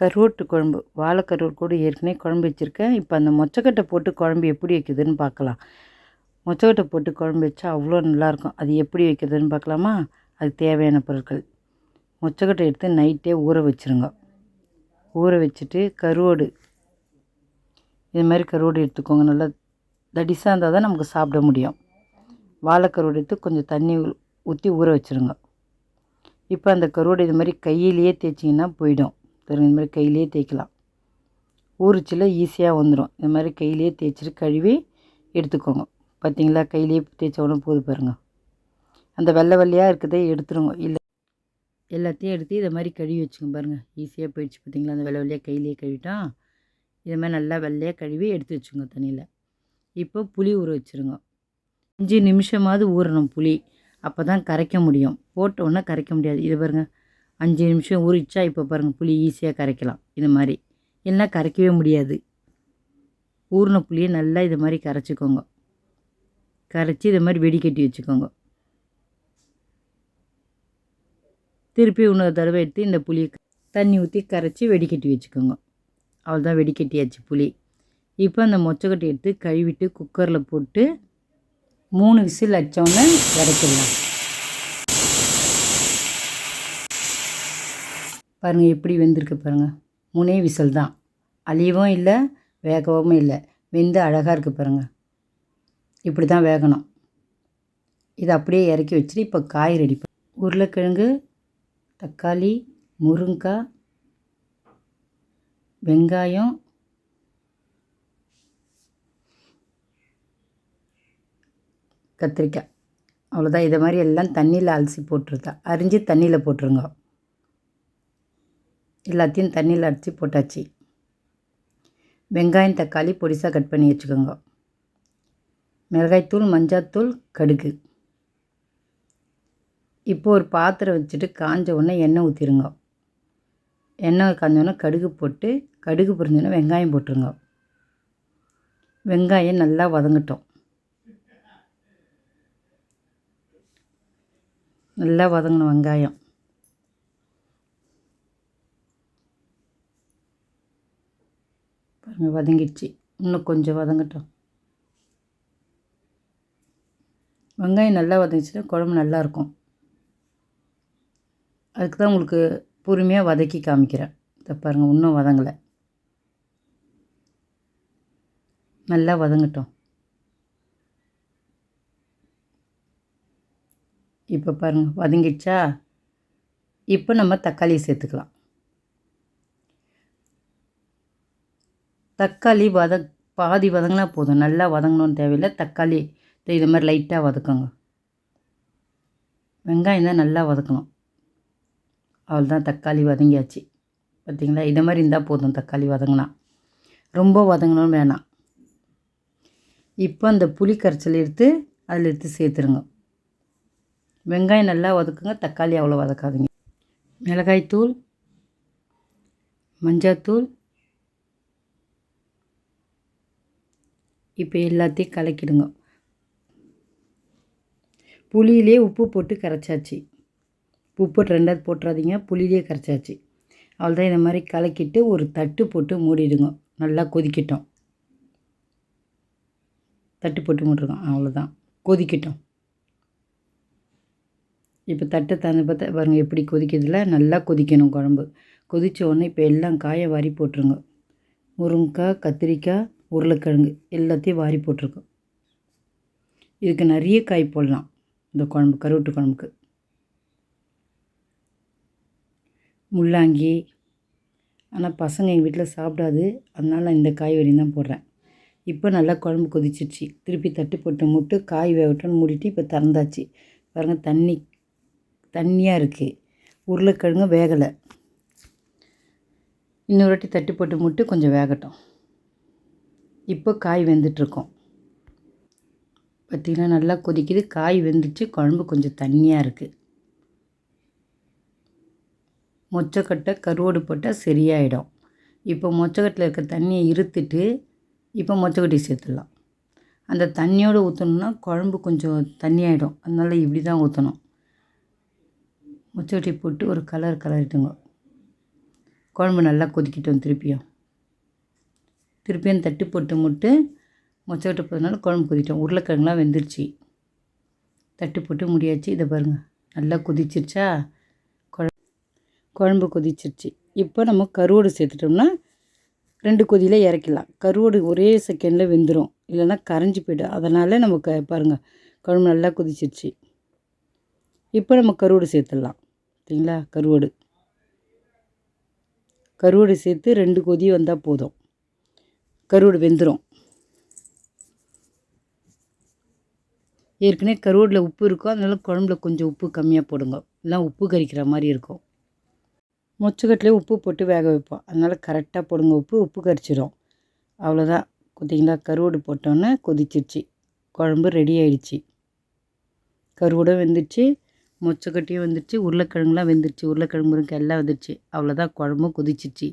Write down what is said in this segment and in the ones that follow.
கருவாட்டு குழம்பு வாழைக்கருவாடு கூட ஏற்கனவே குழம்பு வச்சுருக்கேன். இப்போ அந்த மொச்சக்கட்டை போட்டு குழம்பு எப்படி வைக்குதுன்னு பார்க்கலாம். மொச்சக்கட்டை போட்டு குழம்பு வச்சா அவ்வளோ நல்லாயிருக்கும். அது எப்படி வைக்கிறதுன்னு பார்க்கலாமா? அதுக்கு தேவையான பொருட்கள். மொச்சக்கட்டை எடுத்து நைட்டே ஊற வச்சுருங்க. ஊற வச்சுட்டு கருவாடு இது மாதிரி கருவாடு எடுத்துக்கோங்க. நல்லா தடிசாக இருந்தால் தான் நமக்கு சாப்பிட முடியும். வாழைக்கருவாடு எடுத்து கொஞ்சம் தண்ணி ஊற்றி ஊற வச்சுருங்க. இப்போ அந்த கருவாடு இது மாதிரி கையிலேயே தேய்ச்சிங்கன்னா போயிடும். பாருங்கள் இந்த மாதிரி கையிலே தேய்க்கலாம். ஊறுச்சில் ஈஸியாக வந்துடும் இந்த மாதிரி கையிலேயே தேய்ச்சிட்டு கழுவி எடுத்துக்கோங்க. பார்த்தீங்களா கையிலேயே தேய்ச்ச உடனே போது பாருங்கள் அந்த வெள்ளை வெள்ளையாக இருக்கிறதே எடுத்துருங்க. இல்லை எல்லாத்தையும் எடுத்து இதை மாதிரி கழுவி வச்சுக்கோங்க பாருங்கள் ஈஸியாக போயிடுச்சு பார்த்தீங்களா அந்த வெள்ளை வெள்ளையாக கையிலேயே கழுவிட்டோம் இதை மாதிரி நல்லா வெள்ளையாக கழுவி எடுத்து வச்சுங்க தண்ணியில். இப்போ புளி ஊற வச்சுருங்க. அஞ்சு நிமிஷமாவது ஊறணும் புளி. அப்போ தான் கரைக்க முடியும். போட்ட உடனே கரைக்க முடியாது. இது பாருங்கள் அஞ்சு நிமிஷம் ஊறிச்சா இப்போ பாருங்கள் புளி ஈஸியாக கரைக்கலாம். இது மாதிரி. இல்லைன்னா கரைக்கவே முடியாது. ஊறின புளியை நல்லா இது மாதிரி கரைச்சிக்கோங்க. கரைச்சி இது மாதிரி வெடிக்கட்டி வச்சுக்கோங்க. திருப்பி இன்னொரு தடவை எடுத்து இந்த புளியை தண்ணி ஊற்றி கரைச்சி வெடிக்கட்டி வச்சுக்கோங்க. அவ்வளோதான் வெடிக்கட்டியாச்சு புளி. இப்போ அந்த மொச்சக்கட்டை எடுத்து கழுவிட்டு குக்கரில் போட்டு மூணு விசில் அடித்தோன்னே இறக்கிடலாம். பாருங்கள் எப்படி வெந்திருக்கு பாருங்கள் முனை விசில் தான். அழியவும் இல்லை வேகவும் இல்லை. வெந்து அழகாக இருக்குது பாருங்கள் இப்படி தான் வேகணும். இதை அப்படியே இறக்கி வச்சுட்டு இப்போ காய் ரெடி உருளைக்கிழங்கு தக்காளி முருங்கைக்காய் வெங்காயம் கத்திரிக்காய். அவ்வளோதான் இதை மாதிரி எல்லாம் தண்ணியில் அலசி போட்டுருதா அரிஞ்சு தண்ணியில் போட்டுருங்க. எல்லாத்தையும் தண்ணியில் அடித்து போட்டாச்சு. வெங்காயம் தக்காளி பொடிசாக கட் பண்ணி வச்சுக்கோங்க. மிளகாய்த்தூள் மஞ்சாத்தூள் கடுகு. இப்போ ஒரு பாத்திரம் வச்சுட்டு காஞ்ச உடனே எண்ணெய் ஊற்றிடுங்க எண்ணெய் காஞ்சோடனே கடுகு போட்டு கடுகு புரிஞ்சோடனே வெங்காயம் போட்டுருங்க. வெங்காயம் நல்லா வதங்கட்டும். நல்லா வதங்கணும் வெங்காயம் பாருங்கள் வதங்கிடுச்சு. இன்னும் கொஞ்சம் வதங்கட்டும். வெங்காயம் நல்லா வதங்கிச்சுன்னா குழம்பு நல்லாயிருக்கும் அதுக்கு தான் உங்களுக்கு பொறுமையாக வதக்கி காமிக்கிறேன். இதை பாருங்கள் இன்னும் வதங்கலை. நல்லா வதங்கட்டும். இப்போ பாருங்கள் வதங்கிடுச்சா? இப்போ நம்ம தக்காளி சேர்த்துக்கலாம். தக்காளி வத பாதி வதங்கினா போதும். நல்லா வதங்கணும்னு தேவையில்லை. தக்காளி இது மாதிரி லைட்டாக வதக்குங்க. வெங்காயம் தான் நல்லா வதக்கணும். அவ்வளோதான் தக்காளி வதங்கியாச்சு. பார்த்திங்களா இதை மாதிரி இருந்தால் போதும் தக்காளி வதங்கினா. ரொம்ப வதங்கணும்னு வேணாம். இப்போ அந்த புளி கரைச்சல் எடுத்து அதில் எடுத்து சேர்த்துருங்க. வெங்காயம் நல்லா வதக்குங்க. தக்காளி அவ்வளோ வதக்காதீங்க. மிளகாய்த்தூள் மஞ்சாத்தூள் இப்போ எல்லாத்தையும் கலக்கிடுங்க. புளியிலே உப்பு போட்டு கரைச்சாச்சு. உப்பு ரெண்டாவது போட்டுறாதீங்க புளியிலே கரைச்சாச்சு. அவ்வளோதான் இந்த மாதிரி கலக்கிட்டு ஒரு தட்டு போட்டு மூடிடுங்க. நல்லா கொதிக்கட்டும். தட்டு போட்டு மூட்டுருக்கோம் அவ்வளோதான் கொதிக்கட்டும். இப்போ தட்டை தந்து பார்த்தா பாருங்கள் எப்படி கொதிக்கிறதுல நல்லா கொதிக்கணும் குழம்பு. கொதித்த உடனே இப்போ எல்லாம் காயை வாரி போட்டுருங்க. முருங்கைக்காய் கத்திரிக்காய் உருளைக்கிழங்கு எல்லாத்தையும் வாரி போட்டிருக்கோம். இதுக்கு நிறைய காய் போடலாம் இந்த குழம்பு கருவட்டு குழம்புக்கு. முள்ளாங்கி ஆனால் பசங்க எங்கள் வீட்டில் சாப்பிடாது அதனால் நான் இந்த காய் வரையும் தான் போடுறேன். இப்போ நல்லா குழம்பு கொதிச்சிருச்சு திருப்பி தட்டு போட்டு முட்டு காய் வேகட்டும்னு மூடிட்டு இப்போ திறந்தாச்சு. பாருங்கள் தண்ணி தண்ணியாக இருக்குது உருளைக்கிழங்கு வேகலை. இன்னொரு வாட்டி தட்டு போட்டு முட்டு கொஞ்சம் வேகட்டும். இப்போ காய் வெந்துட்டுருக்கோம். பார்த்திங்கன்னா நல்லா கொதிக்குது. காய் வெந்துச்சு. குழம்பு கொஞ்சம் தண்ணியாக இருக்குது மொச்சக்கட்டை கருவோடு போட்டால் சரியாயிடும். இப்போ மொச்சக்கட்டில் இருக்க தண்ணியை இருத்துட்டு இப்போ மொச்சக்கட்டி சேர்த்துடலாம். அந்த தண்ணியோடு ஊற்றணுன்னா குழம்பு கொஞ்சம் தண்ணியாகிடும் அதனால் இப்படி தான் ஊற்றணும் மொச்சக்கட்டி போட்டு ஒரு கலர் கலரிட்டுங்க குழம்பு நல்லா கொதிக்கிட்டோம் திருப்பியும். திருப்பியும் தட்டு போட்டு முட்டு மொச்சக்கட்டை போதுனால குழம்பு கொதிட்டோம். உருளைக்கிழங்குலாம் வெந்துருச்சு. தட்டு போட்டு முடியாச்சு. இதை பாருங்கள் நல்லா கொதிச்சிருச்சா? குழ- குழம்பு கொதிச்சிருச்சு. இப்போ நம்ம கருவோடு சேர்த்துட்டோம்னா ரெண்டு கொதியில் இறக்கிடலாம். கருவோடு ஒரே செகண்டில் வெந்துடும் இல்லைன்னா கரைஞ்சி போய்டும். அதனால் நம்ம க பாருங்கள் குழம்பு நல்லா கொதிச்சிருச்சு. இப்போ நம்ம கருவோடு சேர்த்துடலாம். சரிங்களா? கருவோடு. கருவோடு சேர்த்து ரெண்டு கொதி வந்தால் போதும். கருவடு வெந்துடும் ஏற்கனவே கருவடில் உப்பு இருக்கும் அதனால குழம்புல கொஞ்சம் உப்பு கம்மியாக போடுங்க. இல்லை உப்பு கரிக்கிற மாதிரி இருக்கும். மொச்சக்கட்டிலே உப்பு போட்டு வேக வைப்போம். அதனால் கரெக்டாக போடுங்க உப்பு உப்பு கரிச்சிடும் அவ்வளோதான் பார்த்தீங்களா கருவடு போட்டோன்னே கொதிச்சிருச்சு. குழம்பு ரெடி ஆயிடுச்சு. கருவோடும் வெந்துருச்சு மொச்சக்கட்டியும் வந்துடுச்சு உருளைக்கிழங்குலாம் வெந்துருச்சு உருளைக்கிழங்கு முருங்கை எல்லாம் வந்துருச்சு. அவ்வளோதான் குழம்பும் கொதிச்சிருச்சு.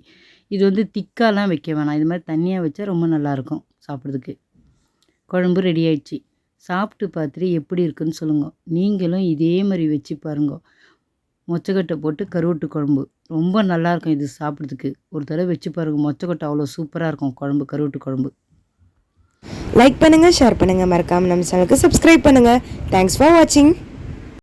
இது வந்து திக்காலாம் வைக்க வேணாம். இது மாதிரி தண்ணியாக வச்சா ரொம்ப நல்லாயிருக்கும் சாப்பிட்றதுக்கு. குழம்பு ரெடி ஆயிடுச்சு. சாப்பிட்டு பார்த்துட்டு எப்படி இருக்குன்னு சொல்லுங்கள் நீங்களும் இதே மாதிரி வச்சு பாருங்க. மொச்சக்கொட்டை போட்டு கருவட்டு குழம்பு. ரொம்ப நல்லாயிருக்கும் இது சாப்பிட்றதுக்கு. ஒரு தடவை வச்சு பாருங்கள் மொச்சக்கொட்டை அவ்வளோ சூப்பராக இருக்கும் குழம்பு கருவட்டு குழம்பு. லைக் பண்ணுங்கள் ஷேர் பண்ணுங்கள் மறக்காமல் நம்ம சேனலுக்கு சப்ஸ்கிரைப் பண்ணுங்கள் தேங்க்ஸ் ஃபார் வாட்சிங்